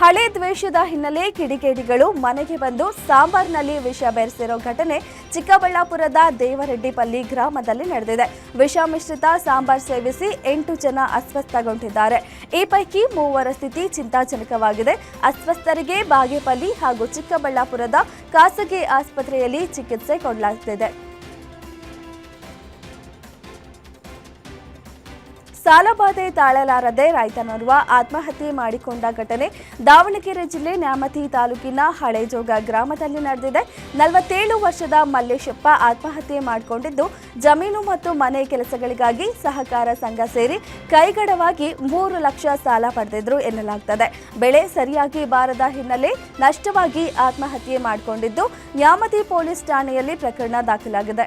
ಹಳೆ ದ್ವೇಷದ ಹಿನ್ನೆಲೆ ಕಿಡಿಗೇಡಿಗಳು ಮನೆಗೆ ಬಂದು ಸಾಂಬಾರ್ನಲ್ಲಿ ವಿಷ ಬೆರೆಸಿರೋ ಘಟನೆ ಚಿಕ್ಕಬಳ್ಳಾಪುರದ ದೇವರೆಡ್ಡಿಪಲ್ಲಿ ಗ್ರಾಮದಲ್ಲಿ ನಡೆದಿದೆ. ವಿಷ ಮಿಶ್ರಿತ ಸಾಂಬಾರ್ ಸೇವಿಸಿ ಎಂಟು ಜನ ಅಸ್ವಸ್ಥಗೊಂಡಿದ್ದಾರೆ. ಈ ಪೈಕಿ ಮೂವರ ಸ್ಥಿತಿ ಚಿಂತಾಜನಕವಾಗಿದೆ. ಅಸ್ವಸ್ಥರಿಗೆ ಬಾಗೇಪಲ್ಲಿ ಹಾಗೂ ಚಿಕ್ಕಬಳ್ಳಾಪುರದ ಖಾಸಗಿ ಆಸ್ಪತ್ರೆಯಲ್ಲಿ ಚಿಕಿತ್ಸೆ ಕೊಡಲಾಗುತ್ತಿದೆ ಸಾಲಬಾಧೆ ತಾಳಲಾರದೆ ರೈತನೋರ್ವ ಆತ್ಮಹತ್ಯೆ ಮಾಡಿಕೊಂಡ ಘಟನೆ ದಾವಣಗೆರೆ ಜಿಲ್ಲೆ ನ್ಯಾಮತಿ ತಾಲೂಕಿನ ಹಳೇಜೋಗ ಗ್ರಾಮದಲ್ಲಿ ನಡೆದಿದೆ. ನಲವತ್ತೇಳು ವರ್ಷದ ಮಲ್ಲೇಶಪ್ಪ ಆತ್ಮಹತ್ಯೆ ಮಾಡಿಕೊಂಡಿದ್ದು, ಜಮೀನು ಮತ್ತು ಮನೆ ಕೆಲಸಗಳಿಗಾಗಿ ಸಹಕಾರ ಸಂಘ ಸೇರಿ ಕೈಗಡವಾಗಿ ಮೂರು ಲಕ್ಷ ಸಾಲ ಪಡೆದಿದ್ರು ಎನ್ನಲಾಗ್ತದೆ. ಬೆಳೆ ಸರಿಯಾಗಿ ಬಾರದ ಹಿನ್ನೆಲೆ ನಷ್ಟವಾಗಿ ಆತ್ಮಹತ್ಯೆ ಮಾಡಿಕೊಂಡಿದ್ದು, ನ್ಯಾಮತಿ ಪೊಲೀಸ್ ಠಾಣೆಯಲ್ಲಿ ಪ್ರಕರಣ ದಾಖಲಾಗಿದೆ.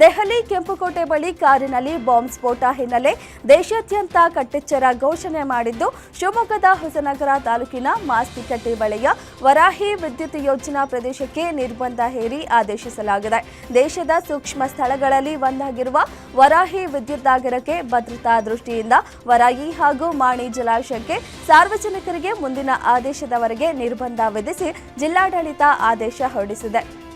ದೆಹಲಿ ಕೆಂಪುಕೋಟೆ ಬಳಿ ಕಾರಿನಲ್ಲಿ ಬಾಂಬ್ ಸ್ಫೋಟ ಹಿನ್ನೆಲೆ ದೇಶಾದ್ಯಂತ ಕಟ್ಟೆಚ್ಚರ ಘೋಷಣೆ ಮಾಡಿದ್ದು, ಶಿವಮೊಗ್ಗದ ಹೊಸನಗರ ತಾಲೂಕಿನ ಮಾಸ್ತಿಕಟ್ಟೆ ಬಳಿಯ ವರಾಹಿ ವಿದ್ಯುತ್ ಯೋಜನಾ ಪ್ರದೇಶಕ್ಕೆ ನಿರ್ಬಂಧ ಹೇರಿ ಆದೇಶಿಸಲಾಗಿದೆ. ದೇಶದ ಸೂಕ್ಷ್ಮ ಸ್ಥಳಗಳಲ್ಲಿ ಒಂದಾಗಿರುವ ವರಾಹಿ ವಿದ್ಯುತ್ತಾಗರಕ್ಕೆ ಭದ್ರತಾ ದೃಷ್ಟಿಯಿಂದ ವರಾಹಿ ಹಾಗೂ ಮಾಣಿ ಜಲಾಶಯಕ್ಕೆ ಸಾರ್ವಜನಿಕರಿಗೆ ಮುಂದಿನ ಆದೇಶದವರೆಗೆ ನಿರ್ಬಂಧ ವಿಧಿಸಿ ಜಿಲ್ಲಾಡಳಿತ ಆದೇಶ ಹೊರಡಿಸಿದೆ.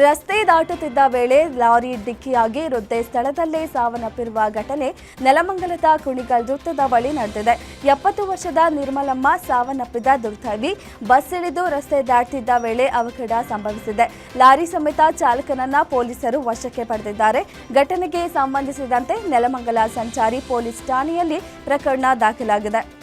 ರಸ್ತೆ ದಾಟುತ್ತಿದ್ದ ವೇಳೆ ಲಾರಿ ಡಿಕ್ಕಿಯಾಗಿ ವೃದ್ಧೆ ಸ್ಥಳದಲ್ಲೇ ಸಾವನ್ನಪ್ಪಿರುವ ಘಟನೆ ನೆಲಮಂಗಲದ ಕುಣಿಗಲ್ ವೃತ್ತದ ಬಳಿ ನಡೆದಿದೆ. ಎಪ್ಪತ್ತು ವರ್ಷದ ನಿರ್ಮಲಮ್ಮ ಸಾವನ್ನಪ್ಪಿದ ದುರ್ದೈವಿ ಬಸ್ ಇಳಿದು ರಸ್ತೆ ದಾಟ್ತಿದ್ದ ವೇಳೆ ಅವಘಡ ಸಂಭವಿಸಿದೆ. ಲಾರಿ ಸಮೇತ ಚಾಲಕನನ್ನ ಪೊಲೀಸರು ವಶಕ್ಕೆ ಪಡೆದಿದ್ದಾರೆ. ಘಟನೆಗೆ ಸಂಬಂಧಿಸಿದಂತೆ ನೆಲಮಂಗಲ ಸಂಚಾರಿ ಪೊಲೀಸ್ ಠಾಣೆಯಲ್ಲಿ ಪ್ರಕರಣ ದಾಖಲಾಗಿದೆ.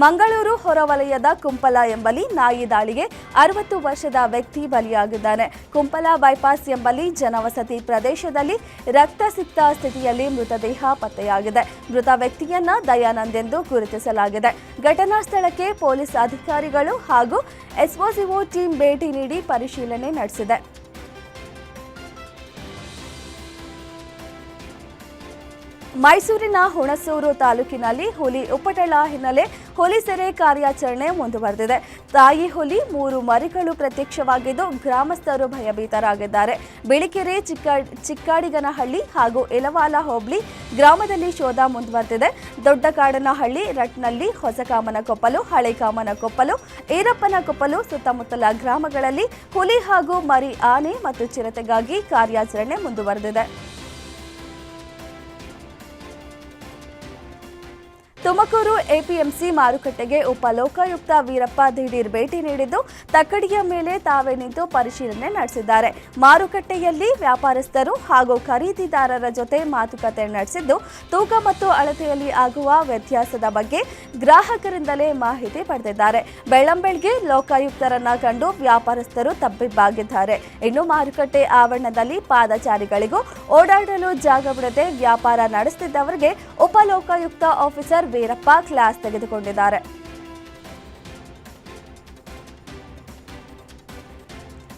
ಮಂಗಳೂರು ಹೊರವಲಯದ ಕುಂಪಲ ಎಂಬಲ್ಲಿ ನಾಯಿ ದಾಳಿಗೆ ಅರವತ್ತು ವರ್ಷದ ವ್ಯಕ್ತಿ ಬಲಿಯಾಗಿದ್ದಾನೆ. ಕುಂಪಲ ಬೈಪಾಸ್ ಎಂಬಲ್ಲಿ ಜನವಸತಿ ಪ್ರದೇಶದಲ್ಲಿ ರಕ್ತಸಿಕ್ತ ಸ್ಥಿತಿಯಲ್ಲಿ ಮೃತದೇಹ ಪತ್ತೆಯಾಗಿದೆ. ಮೃತ ವ್ಯಕ್ತಿಯನ್ನ ದಯಾನಂದ್ ಎಂದು ಗುರುತಿಸಲಾಗಿದೆ. ಘಟನಾ ಸ್ಥಳಕ್ಕೆ ಪೊಲೀಸ್ ಅಧಿಕಾರಿಗಳು ಹಾಗೂ ಎಸ್ಒಸಿಒ ಟೀಂ ಭೇಟಿ ನೀಡಿ ಪರಿಶೀಲನೆ ನಡೆಸಿದೆ. ಮೈಸೂರಿನ ಹುಣಸೂರು ತಾಲೂಕಿನಲ್ಲಿ ಹುಲಿ ಉಪಟಳ ಹಿನ್ನೆಲೆ ಹುಲಿ ಸೆರೆ ಕಾರ್ಯಾಚರಣೆ ಮುಂದುವರೆದಿದೆ. ತಾಯಿ ಹುಲಿ ಮೂರು ಮರಿಗಳು ಪ್ರತ್ಯಕ್ಷವಾಗಿದ್ದು ಗ್ರಾಮಸ್ಥರು ಭಯಭೀತರಾಗಿದ್ದಾರೆ. ಬಿಳಿಕೆರೆ, ಚಿಕ್ಕ ಚಿಕ್ಕಾಡಿಗನಹಳ್ಳಿ ಹಾಗೂ ಇಲವಾಲ ಹೋಬಳಿ ಗ್ರಾಮದಲ್ಲಿ ಶೋಧ ಮುಂದುವರೆದಿದೆ. ದೊಡ್ಡಕಾಡನಹಳ್ಳಿ ರಟ್ನಲ್ಲಿ ಹೊಸಕಾಮನಕೊಪ್ಪಲು, ಹಳೆಕಾಮನಕೊಪ್ಪಲು, ಈರಪ್ಪನಕೊಪ್ಪಲು ಸುತ್ತಮುತ್ತಲ ಗ್ರಾಮಗಳಲ್ಲಿ ಹುಲಿ ಹಾಗೂ ಮರಿ ಆನೆ ಮತ್ತು ಚಿರತೆಗಾಗಿ ಕಾರ್ಯಾಚರಣೆ ಮುಂದುವರೆದಿದೆ. ತುಮಕೂರು ಎಪಿಎಂಸಿ ಮಾರುಕಟ್ಟೆಗೆ ಉಪ ಲೋಕಾಯುಕ್ತ ವೀರಪ್ಪ ದಿಢೀರ್ ಭೇಟಿ ನೀಡಿದ್ದು, ತಕ್ಕಡಿಯ ಮೇಲೆ ತಾವೇ ನಿಂತು ಪರಿಶೀಲನೆ ನಡೆಸಿದ್ದಾರೆ. ಮಾರುಕಟ್ಟೆಯಲ್ಲಿ ವ್ಯಾಪಾರಸ್ಥರು ಹಾಗೂ ಖರೀದಿದಾರರ ಜೊತೆ ಮಾತುಕತೆ ನಡೆಸಿದ್ದು, ತೂಕ ಮತ್ತು ಅಳತೆಯಲ್ಲಿ ಆಗುವ ವ್ಯತ್ಯಾಸದ ಬಗ್ಗೆ ಗ್ರಾಹಕರಿಂದಲೇ ಮಾಹಿತಿ ಪಡೆದಿದ್ದಾರೆ. ಬೆಳ್ಳಂಬೆಳಗ್ಗೆ ಲೋಕಾಯುಕ್ತರನ್ನ ಕಂಡು ವ್ಯಾಪಾರಸ್ಥರು ತಬ್ಬಿಬ್ಬಾಗಿದ್ದಾರೆ. ಇನ್ನು ಮಾರುಕಟ್ಟೆ ಆವರಣದಲ್ಲಿ ಪಾದಚಾರಿಗಳಿಗೂ ಓಡಾಡಲು ಜಾಗ ಬಿಡದೆ ವ್ಯಾಪಾರ ನಡೆಸುತ್ತಿದ್ದವರಿಗೆ ಉಪಲೋಕಾಯುಕ್ತ ಆಫೀಸರ್ ವೀರಪ್ಪ ಕ್ಲಾಸ್ ತೆಗೆದುಕೊಂಡಿದ್ದಾರೆ.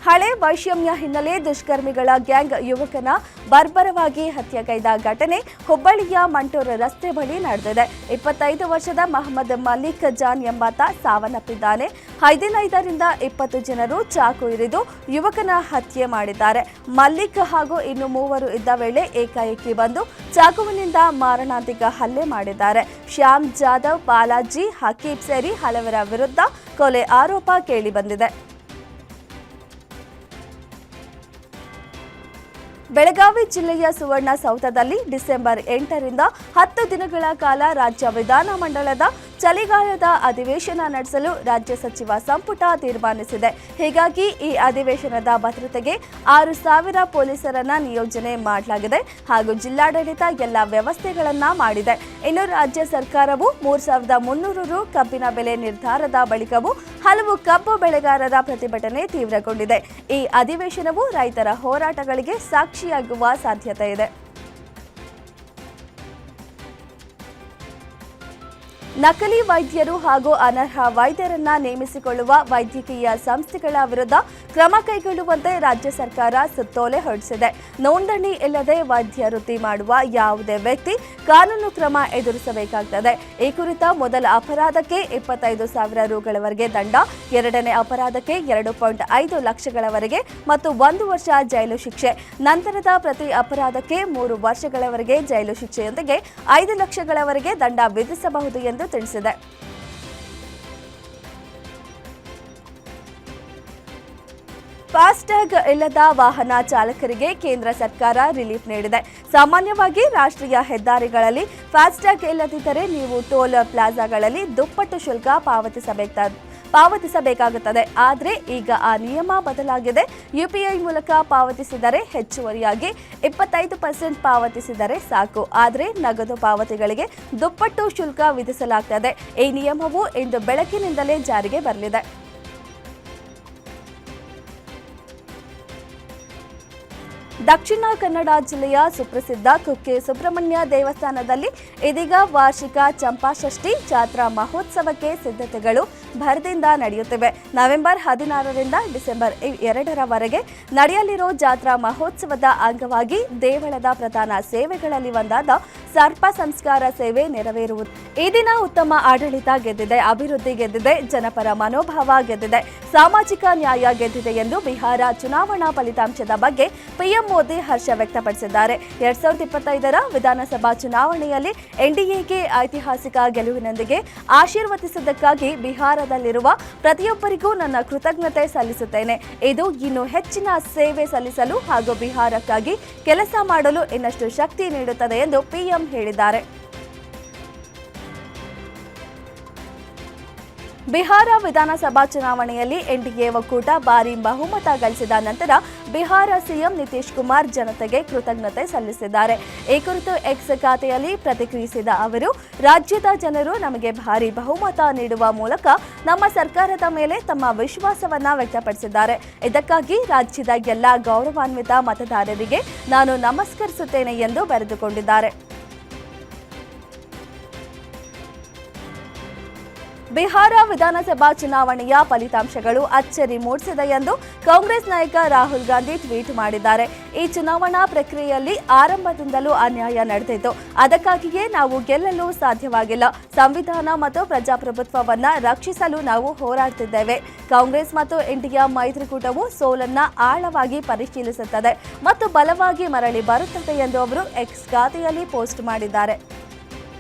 ಹಳೆ ವೈಷಮ್ಯ ಹಿನ್ನೆಲೆ ದುಷ್ಕರ್ಮಿಗಳ ಗ್ಯಾಂಗ್ ಯುವಕನ ಬರ್ಬರವಾಗಿ ಹತ್ಯೆಗೈದ ಘಟನೆ ಹುಬ್ಬಳ್ಳಿಯ ಮಂಟೂರು ರಸ್ತೆ ಬಳಿ ನಡೆದಿದೆ. ಇಪ್ಪತ್ತೈದು ವರ್ಷದ ಮಹಮ್ಮದ್ ಮಲಿಕ್ ಜಾನ್ ಎಂಬಾತ ಸಾವನ್ನಪ್ಪಿದ್ದಾನೆ. ಹದಿನೈದರಿಂದ ಇಪ್ಪತ್ತು ಜನರು ಚಾಕು ಇರಿದು ಯುವಕನ ಹತ್ಯೆ ಮಾಡಿದ್ದಾರೆ. ಮಲ್ಲಿಕ್ ಹಾಗೂ ಇನ್ನು ಮೂವರು ಇದ್ದ ವೇಳೆ ಏಕಾಏಕಿ ಬಂದು ಚಾಕುವಿನಿಂದ ಮಾರಣಾಂತಿಕ ಹಲ್ಲೆ ಮಾಡಿದ್ದಾರೆ. ಶ್ಯಾಮ್ ಜಾಧವ್, ಬಾಲಾಜಿ ಹಕೀಬ್ ಸೇರಿ ಹಲವರ ವಿರುದ್ಧ ಕೊಲೆ ಆರೋಪ ಕೇಳಿಬಂದಿದೆ. ಬೆಳಗಾವಿ ಜಿಲ್ಲೆಯ ಸುವರ್ಣ ಸೌಧದಲ್ಲಿ ಡಿಸೆಂಬರ್ ಎಂಟರಿಂದ ಹತ್ತು ದಿನಗಳ ಕಾಲ ರಾಜ್ಯ ವಿಧಾನಮಂಡಲದ ಚಳಿಗಾಲದ ಅಧಿವೇಶನ ನಡೆಸಲು ರಾಜ್ಯ ಸಚಿವ ಸಂಪುಟ ತೀರ್ಮಾನಿಸಿದೆ. ಹೀಗಾಗಿ ಈ ಅಧಿವೇಶನದ ಭದ್ರತೆಗೆ ಆರು ಸಾವಿರ ಪೊಲೀಸರನ್ನ ನಿಯೋಜನೆ ಮಾಡಲಾಗಿದೆ ಹಾಗೂ ಜಿಲ್ಲಾಡಳಿತ ಎಲ್ಲ ವ್ಯವಸ್ಥೆಗಳನ್ನ ಮಾಡಿದೆ. ಇನ್ನು ರಾಜ್ಯ ಸರ್ಕಾರವು ಮೂರು ಸಾವಿರದ ಮುನ್ನೂರು ರು ಕಬ್ಬಿನ ಬೆಲೆ ನಿರ್ಧಾರದ ಬಳಿಕವೂ ಹಲವು ಕಬ್ಬು ಬೆಳೆಗಾರರ ಪ್ರತಿಭಟನೆ ತೀವ್ರಗೊಂಡಿದೆ. ಈ ಅಧಿವೇಶನವು ರೈತರ ಹೋರಾಟಗಳಿಗೆ ಸಾಕ್ಷಿಯಾಗುವ ಸಾಧ್ಯತೆ ಇದೆ. ನಕಲಿ ವೈದ್ಯರು ಹಾಗೂ ಅನರ್ಹ ವೈದ್ಯರನ್ನ ನೇಮಿಸಿಕೊಳ್ಳುವ ವೈದ್ಯಕೀಯ ಸಂಸ್ಥೆಗಳ ವಿರುದ್ಧ ಕ್ರಮ ಕೈಗೊಳ್ಳುವಂತೆ ರಾಜ್ಯ ಸರ್ಕಾರ ಸುತ್ತೋಲೆ ಹೊರಡಿಸಿದೆ. ನೋಂದಣಿ ಇಲ್ಲದೆ ವೈದ್ಯ ವೃತ್ತಿ ಮಾಡುವ ಯಾವುದೇ ವ್ಯಕ್ತಿ ಕಾನೂನು ಕ್ರಮ ಎದುರಿಸಬೇಕಾಗುತ್ತದೆ ಈ ಕುರಿತ ಮೊದಲ ಅಪರಾಧಕ್ಕೆ ಇಪ್ಪತ್ತೈದು ಸಾವಿರ ರುಗಳವರೆಗೆ ದಂಡ, ಎರಡನೇ ಅಪರಾಧಕ್ಕೆ ಎರಡು ಪಾಯಿಂಟ್ ಐದು ಲಕ್ಷಗಳವರೆಗೆ ಮತ್ತು ಒಂದು ವರ್ಷ ಜೈಲು ಶಿಕ್ಷೆ. ನಂತರದ ಪ್ರತಿ ಅಪರಾಧಕ್ಕೆ ಮೂರು ವರ್ಷಗಳವರೆಗೆ ಜೈಲು ಶಿಕ್ಷೆಯೊಂದಿಗೆ ಐದು ಲಕ್ಷಗಳವರೆಗೆ ದಂಡ ವಿಧಿಸಬಹುದು ಎಂದು ತಿಳಿಸಿದೆ. ಫಾಸ್ಟ್ಯಾಗ್ ಇಲ್ಲದ ವಾಹನ ಚಾಲಕರಿಗೆ ಕೇಂದ್ರ ಸರ್ಕಾರ ರಿಲೀಫ್ ನೀಡಿದೆ. ಸಾಮಾನ್ಯವಾಗಿ ರಾಷ್ಟ್ರೀಯ ಹೆದ್ದಾರಿಗಳಲ್ಲಿ ಫಾಸ್ಟ್ಯಾಗ್ ಇಲ್ಲದಿದ್ದರೆ ನೀವು ಟೋಲ್ ಪ್ಲಾಜಾಗಳಲ್ಲಿ ದುಪ್ಪಟ್ಟು ಶುಲ್ಕ ಪಾವತಿಸಬೇಕಾದ ಪಾವತಿಸಬೇಕಾಗುತ್ತದೆ. ಆದರೆ ಈಗ ಆ ನಿಯಮ ಬದಲಾಗಿದೆ. ಯುಪಿಐ ಮೂಲಕ ಪಾವತಿಸಿದರೆ ಹೆಚ್ಚುವರಿಯಾಗಿ ಇಪ್ಪತ್ತೈದು ಪರ್ಸೆಂಟ್ ಪಾವತಿಸಿದರೆ ಸಾಕು. ಆದರೆ ನಗದು ಪಾವತಿಗಳಿಗೆ ದುಪ್ಪಟ್ಟು ಶುಲ್ಕ ವಿಧಿಸಲಾಗುತ್ತದೆ ಈ ನಿಯಮವು ಇಂದು ಬೆಳಕಿನಿಂದಲೇ ಜಾರಿಗೆ ಬರಲಿದೆ. ದಕ್ಷಿಣ ಕನ್ನಡ ಜಿಲ್ಲೆಯ ಸುಪ್ರಸಿದ್ಧ ಕುಕ್ಕೆ ಸುಬ್ರಹ್ಮಣ್ಯ ದೇವಸ್ಥಾನದಲ್ಲಿ ಇದೀಗ ವಾರ್ಷಿಕ ಚಂಪಾಷಷ್ಠಿ ಜಾತ್ರಾ ಮಹೋತ್ಸವಕ್ಕೆ ಸಿದ್ಧತೆಗಳು ಭರದಿಂದ ನಡೆಯುತ್ತಿವೆ. ನವೆಂಬರ್ ಹದಿನಾರರಿಂದ ಡಿಸೆಂಬರ್ ಎರಡರವರೆಗೆ ನಡೆಯಲಿರೋ ಜಾತ್ರಾ ಮಹೋತ್ಸವದ ಅಂಗವಾಗಿ ದೇವಳದ ಪ್ರಧಾನ ಸೇವೆಗಳಲ್ಲಿ ಒಂದಾದ ಸರ್ಪ ಸಂಸ್ಕಾರ ಸೇವೆ ನೆರವೇರುವುದು. ಈ ದಿನ ಉತ್ತಮ ಆಡಳಿತ ಗೆದ್ದಿದೆ, ಅಭಿವೃದ್ಧಿ ಗೆದ್ದಿದೆ, ಜನಪರ ಮನೋಭಾವ ಗೆದ್ದಿದೆ, ಸಾಮಾಜಿಕ ನ್ಯಾಯ ಗೆದ್ದಿದೆ ಎಂದು ಬಿಹಾರ ಚುನಾವಣಾ ಫಲಿತಾಂಶದ ಬಗ್ಗೆ ಪಿಎಂ ಮೋದಿ ಹರ್ಷ ವ್ಯಕ್ತಪಡಿಸಿದ್ದಾರೆ. ಎರಡ್ ಸಾವಿರದ ಇಪ್ಪತ್ತೈದರ ವಿಧಾನಸಭಾ ಚುನಾವಣೆಯಲ್ಲಿ ಎನ್ಡಿಎಗೆ ಐತಿಹಾಸಿಕ ಗೆಲುವಿನೊಂದಿಗೆ ಆಶೀರ್ವದಿಸಿದ್ದಕ್ಕಾಗಿ ಬಿಹಾರದಲ್ಲಿರುವ ಪ್ರತಿಯೊಬ್ಬರಿಗೂ ನನ್ನ ಕೃತಜ್ಞತೆ ಸಲ್ಲಿಸುತ್ತೇನೆ. ಇದು ಇನ್ನು ಹೆಚ್ಚಿನ ಸೇವೆ ಸಲ್ಲಿಸಲು ಹಾಗೂ ಬಿಹಾರಕ್ಕಾಗಿ ಕೆಲಸ ಮಾಡಲು ಇನ್ನಷ್ಟು ಶಕ್ತಿ ನೀಡುತ್ತದೆ ಎಂದು ಪಿಎಂ ಹೇಳಿದ್ದಾರೆ. ಬಿಹಾರ ವಿಧಾನಸಭಾ ಚುನಾವಣೆಯಲ್ಲಿ ಎನ್ಡಿಎ ಒಕ್ಕೂಟ ಭಾರಿ ಬಹುಮತ ಗಳಿಸಿದ ನಂತರ ಬಿಹಾರ ಸಿಎಂ ನಿತೀಶ್ ಕುಮಾರ್ ಜನತೆಗೆ ಕೃತಜ್ಞತೆ ಸಲ್ಲಿಸಿದ್ದಾರೆ. ಈ ಕುರಿತು ಎಕ್ಸ್ ಖಾತೆಯಲ್ಲಿ ಪ್ರತಿಕ್ರಿಯಿಸಿದ ಅವರು, ರಾಜ್ಯದ ಜನರು ನಮಗೆ ಭಾರಿ ಬಹುಮತ ನೀಡುವ ಮೂಲಕ ನಮ್ಮ ಸರ್ಕಾರದ ಮೇಲೆ ತಮ್ಮ ವಿಶ್ವಾಸವನ್ನ ವ್ಯಕ್ತಪಡಿಸಿದ್ದಾರೆ. ಇದಕ್ಕಾಗಿ ರಾಜ್ಯದ ಎಲ್ಲ ಗೌರವಾನ್ವಿತ ಮತದಾರರಿಗೆ ನಾನು ನಮಸ್ಕರಿಸುತ್ತೇನೆ ಎಂದು ಬರೆದುಕೊಂಡಿದ್ದಾರೆ. ಬಿಹಾರ ವಿಧಾನಸಭಾ ಚುನಾವಣೆಯ ಫಲಿತಾಂಶಗಳು ಅಚ್ಚರಿ ಮೂಡಿಸಿದೆ ಎಂದು ಕಾಂಗ್ರೆಸ್ ನಾಯಕ ರಾಹುಲ್ ಗಾಂಧಿ ಟ್ವೀಟ್ ಮಾಡಿದ್ದಾರೆ. ಈ ಚುನಾವಣಾ ಪ್ರಕ್ರಿಯೆಯಲ್ಲಿ ಆರಂಭದಿಂದಲೂ ಅನ್ಯಾಯ ನಡೆದಿತ್ತು ಅದಕ್ಕಾಗಿಯೇ ನಾವು ಗೆಲ್ಲಲು ಸಾಧ್ಯವಾಗಿಲ್ಲ. ಸಂವಿಧಾನ ಮತ್ತು ಪ್ರಜಾಪ್ರಭುತ್ವವನ್ನ ರಕ್ಷಿಸಲು ನಾವು ಹೋರಾಡುತ್ತಿದ್ದೇವೆ ಕಾಂಗ್ರೆಸ್ ಮತ್ತು ಇಂಡಿಯಾ ಮೈತ್ರಿಕೂಟವು ಸೋಲನ್ನ ಆಳವಾಗಿ ಪರಿಶೀಲಿಸುತ್ತದೆ ಮತ್ತು ಬಲವಾಗಿ ಮರಳಿ ಬರುತ್ತದೆ ಎಂದು ಅವರು ಎಕ್ಸ್ ಖಾತೆಯಲ್ಲಿ ಪೋಸ್ಟ್ ಮಾಡಿದ್ದಾರೆ.